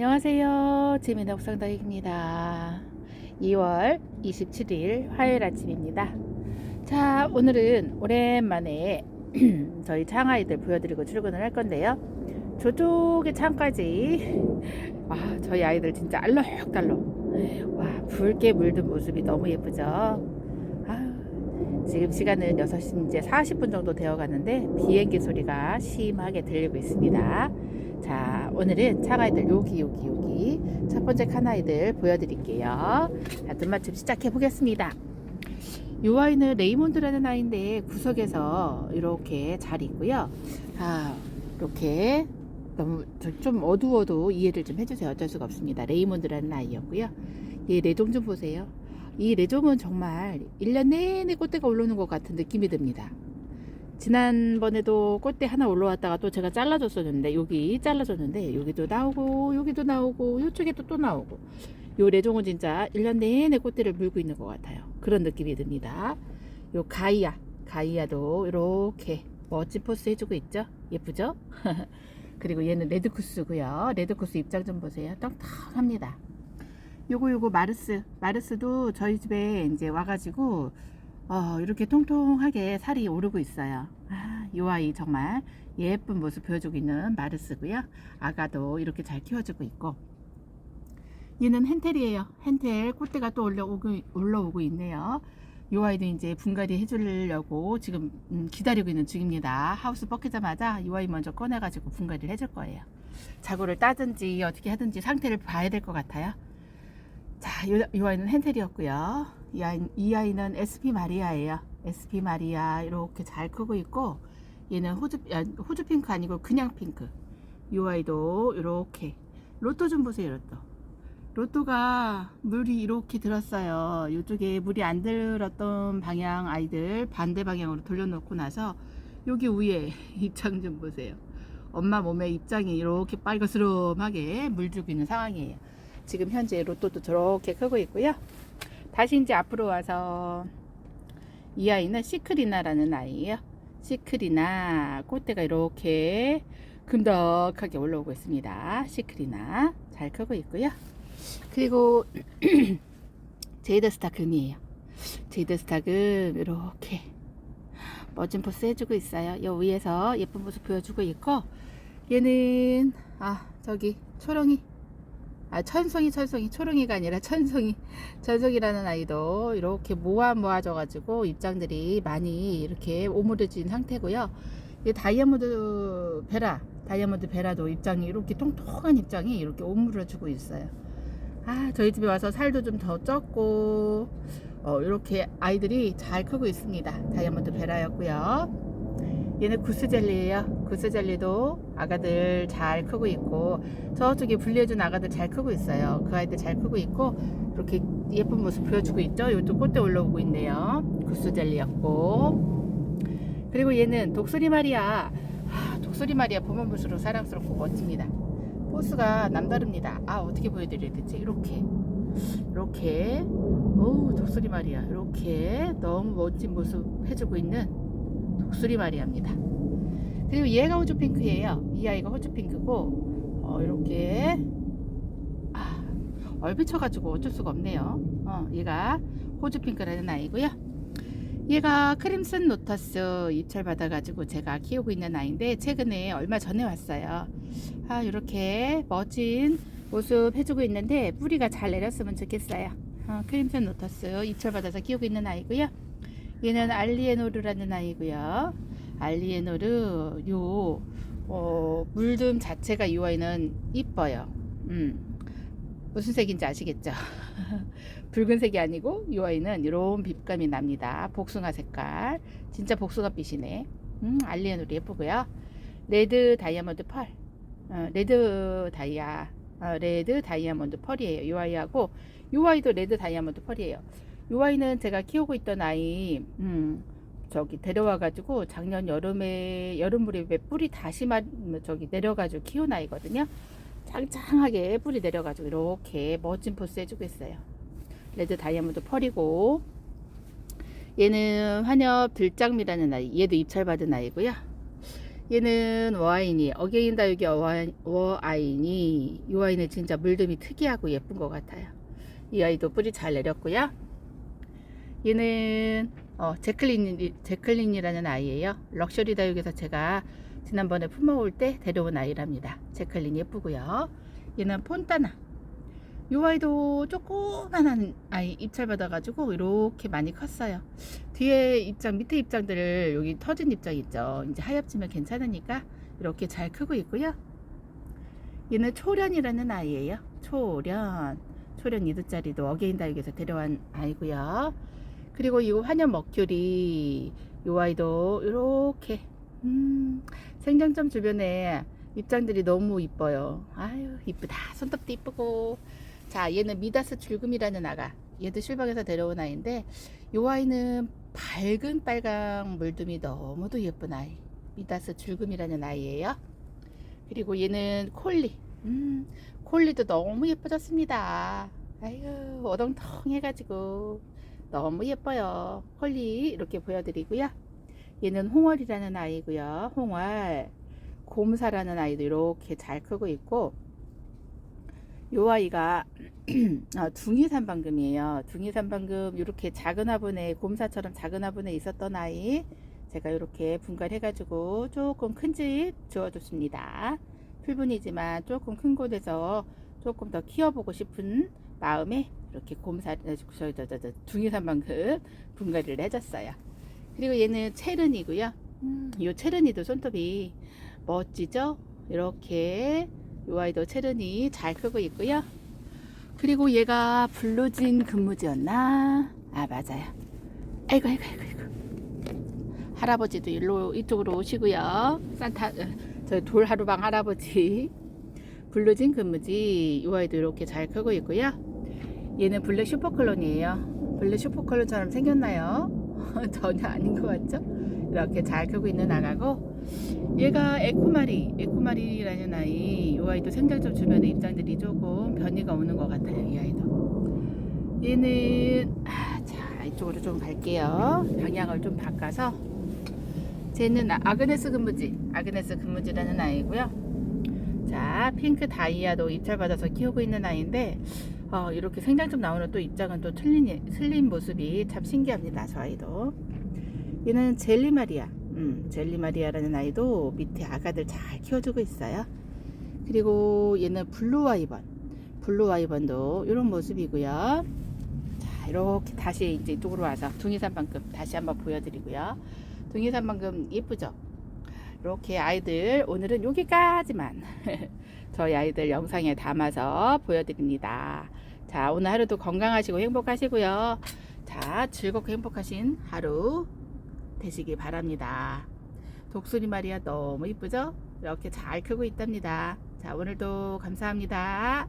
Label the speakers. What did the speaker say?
Speaker 1: 안녕하세요. 지민의 옥상다육입니다. 2월 27일 화요일 아침입니다. 자, 오늘은 오랜만에 저희 창아이들 보여드리고 출근을 할 건데요. 저쪽의 창까지 아, 저희 아이들 진짜 알록달록 와, 붉게 물든 모습이 너무 예쁘죠? 아, 지금 시간은 6시 이제 40분 정도 되어 가는데 비행기 소리가 심하게 들리고 있습니다. 자, 오늘은 차가이들 여기 여기 여기 첫 번째 칸아이들 보여드릴게요. 자, 눈맞춤 시작해 보겠습니다. 이 아이는 레이몬드라는 아이인데 구석에서 이렇게 잘 있고요. 아, 이렇게 너무 좀 어두워도 이해를 좀 해주세요. 어쩔 수가 없습니다. 레이몬드라는 아이였고요. 이 레종 좀 보세요. 이 레종은 정말 1년 내내 꽃대가 올라오는 것 같은 느낌이 듭니다. 지난번에도 꽃대 하나 올라왔다가 또 제가 잘라줬었는데 여기 잘라줬는데 여기도 나오고 여기도 나오고 이쪽에도 또 나오고. 요 레종은 진짜 1년 내내 꽃대를 물고 있는 것 같아요. 그런 느낌이 듭니다. 요 가이아 가이아도 이렇게 멋진 포스 해주고 있죠? 예쁘죠? 그리고 얘는 레드쿠스고요. 레드쿠스 입장 좀 보세요. 떡떡합니다. 요거 요거 마르스. 마르스도 저희 집에 이제 와가지고 어, 이렇게 통통하게 살이 오르고 있어요. 아, 이 아이 정말 예쁜 모습 보여주고 있는 마르스고요. 아가도 이렇게 잘 키워주고 있고 얘는 hentel이에요. hentel 꽃대가 또 올라오고, 올라오고 있네요. 이 아이도 이제 분갈이 해주려고 지금 음, 기다리고 있는 중입니다. 하우스 뻗기자마자 이 아이 먼저 꺼내가지고 분갈이를 해줄 거예요. 자고를 따든지 어떻게 하든지 상태를 봐야 될 것 같아요. 자, 이, 이 아이는 hentel이었고요. 이, 아이, 이 아이는 SP 마리아예요. SP 마리아 이렇게 잘 크고 있고 얘는 호주 아, 호주 핑크 아니고 그냥 핑크. 이 아이도 이렇게 로또 좀 보세요, 로또. 로또가 물이 이렇게 들었어요. 이쪽에 물이 안 들었던 방향 아이들 반대 방향으로 돌려놓고 나서 여기 위에 입장 좀 보세요. 엄마 몸에 입장이 이렇게 빨갛스름하게 물 주고 있는 상황이에요. 지금 현재 로또도 저렇게 크고 있고요. 다시 이제 앞으로 와서 이 아이는 시크리나라는 아이예요. 시크리나 꽃대가 이렇게 금덕하게 올라오고 있습니다. 시크리나 잘 크고 있고요. 그리고 제이드스타 금이에요. 제이드스타 금 이렇게 멋진 포스 해주고 있어요. 요 위에서 예쁜 모습 보여주고 있고 얘는 아 저기 초롱이 아, 천송이, 천송이, 초롱이가 아니라 천송이, 천송이라는 아이도 이렇게 모아 모아져가지고 입장들이 많이 이렇게 오므려진 상태고요. 이 다이아몬드 베라, 다이아몬드 베라도 입장이 이렇게 통통한 입장이 이렇게 오므려주고 있어요. 아, 저희 집에 와서 살도 좀 더 쪘고, 어, 이렇게 아이들이 잘 크고 있습니다. 다이아몬드 베라였고요. 얘는 구스젤리예요. 구스젤리도 아가들 잘 크고 있고 저쪽에 분리해준 아가들 잘 크고 있어요. 그 아이들 잘 크고 있고 이렇게 예쁜 모습 보여주고 있죠. 이것도 꽃대 올라오고 있네요. 구스젤리였고 그리고 얘는 독수리 마리아. 아, 독수리 마리아 보면 볼수록 사랑스럽고 멋집니다. 포스가 남다릅니다. 아 어떻게 보여드려야 되지? 이렇게 이렇게 오 독수리 마리아 이렇게 너무 멋진 모습 해주고 있는 독수리 마리아입니다. 그리고 얘가 호주 핑크예요. 이 아이가 호주 핑크고 어, 이렇게 아, 얼비쳐가지고 어쩔 수가 없네요. 어, 얘가 호주 핑크라는 아이고요. 얘가 크림슨 노터스 입찰 받아가지고 제가 키우고 있는 아이인데 최근에 얼마 전에 왔어요. 아 이렇게 멋진 모습 해주고 있는데 뿌리가 잘 내렸으면 좋겠어요. 어, 크림슨 노터스 입찰 받아서 키우고 있는 아이고요. 얘는 알리에노르라는 아이고요. 알리에노르 요 어, 물듬 자체가 이 아이는 이뻐요. 음. 무슨 색인지 아시겠죠? 붉은색이 아니고 이 아이는 이런 빛감이 납니다. 복숭아 색깔. 진짜 복숭아 빛이네. 음, 알리에노르 예쁘고요. 레드 다이아몬드 펄. 어, 레드 다이아. 어, 레드 다이아몬드 펄이에요. 이 아이하고 이 아이도 레드 다이아몬드 펄이에요. 이 아이는 제가 키우고 있던 아이, 음, 저기 데려와 가지고 작년 여름에 여름 무렵에 뿌리 다시 마, 저기 내려 가지고 키운 아이거든요. 짱짱하게 뿌리 내려 가지고 이렇게 멋진 포스 해주고 있어요. 레드 다이아몬드 펄이고 얘는 환엽 들장미라는 아이, 얘도 입찰 받은 아이고요. 얘는 워아인이 어게인 다육이 워아인이 이 아이는 진짜 물듬이 특이하고 예쁜 것 같아요. 이 아이도 뿌리 잘 내렸고요. 얘는 어, 제클린 제클린이라는 아이예요. 럭셔리 다육에서 제가 지난번에 품어올 때 데려온 아이랍니다. 제클린 예쁘고요. 얘는 폰타나. 이 아이도 조그만한 아이 입찰 받아가지고 이렇게 많이 컸어요. 뒤에 입장 밑에 입장들을 여기 터진 입장 있죠. 이제 하얗지만 괜찮으니까 이렇게 잘 크고 있고요. 얘는 초련이라는 아이예요. 초련. 초련 2두짜리도 어게인 다육에서 데려온 아이고요. 그리고 이 환연 머큐리 이 아이도 이렇게 음, 생장점 주변에 입장들이 너무 이뻐요. 아유 이쁘다. 손톱도 이쁘고. 자 얘는 미다스 줄금이라는 아가. 얘도 실방에서 데려온 아이인데 이 아이는 밝은 빨강 물듬이 너무도 예쁜 아이. 미다스 줄금이라는 아이예요. 그리고 얘는 콜리. 음, 콜리도 너무 예뻐졌습니다. 아유 어덩텅 해가지고 너무 예뻐요. 콜리 이렇게 보여드리고요. 얘는 홍월이라는 아이고요. 홍월. 곰사라는 아이도 이렇게 잘 크고 있고 요 아이가 어, 둥이 산방금이에요. 둥이 산방금 이렇게 작은 화분에 곰사처럼 작은 화분에 있었던 아이 제가 이렇게 분갈해가지고 조금 큰 집 주어줬습니다. 풀분이지만 조금 큰 곳에서 조금 더 키워보고 싶은 마음에 이렇게 곰사 저, 저, 저, 저, 둥이 산방금 분갈이를 해줬어요. 그리고 얘는 체른이고요. 음, 이 체른이도 손톱이 멋지죠? 이렇게 이 아이도 체른이 잘 크고 있고요. 그리고 얘가 블루진 근무지였나? 아 맞아요. 아이고 아이고 아이고 아이고. 할아버지도 일로 이쪽으로 오시고요. 산타 저 돌하루방 할아버지 블루진 근무지 이 아이도 이렇게 잘 크고 있고요. 얘는 블랙 슈퍼클론이에요. 블랙 슈퍼클론처럼 생겼나요? 전혀 아닌 것 같죠? 이렇게 잘 크고 있는 아가고 얘가 에코마리 에코마리라는 아이 이 아이도 생장점 주변에 입장들이 조금 변이가 오는 것 같아요 이 아이도 얘는 아, 자 이쪽으로 좀 갈게요 방향을 좀 바꿔서 쟤는 아- 아그네스 근무지 아그네스 근무지라는 아이고요 자 핑크 다이아도 입찰받아서 키우고 있는 아이인데 어, 이렇게 생장점 나오는 또 입장은 또 틀린, 틀린 모습이 참 신기합니다 저 아이도. 얘는 젤리마리아. 음, 젤리마리아라는 아이도 밑에 아가들 잘 키워주고 있어요. 그리고 얘는 블루와이번. 블루와이번도 이런 모습이고요. 자 이렇게 다시 이제 이쪽으로 와서 둥이산방금 다시 한번 보여드리고요. 둥이산방금 예쁘죠 이렇게 아이들 오늘은 여기까지만 저희 아이들 영상에 담아서 보여드립니다 자 오늘 하루도 건강하시고 행복하시고요 자 즐겁고 행복하신 하루 되시기 바랍니다. 독수리 마리아 너무 이쁘죠? 이렇게 잘 크고 있답니다. 자, 오늘도 감사합니다.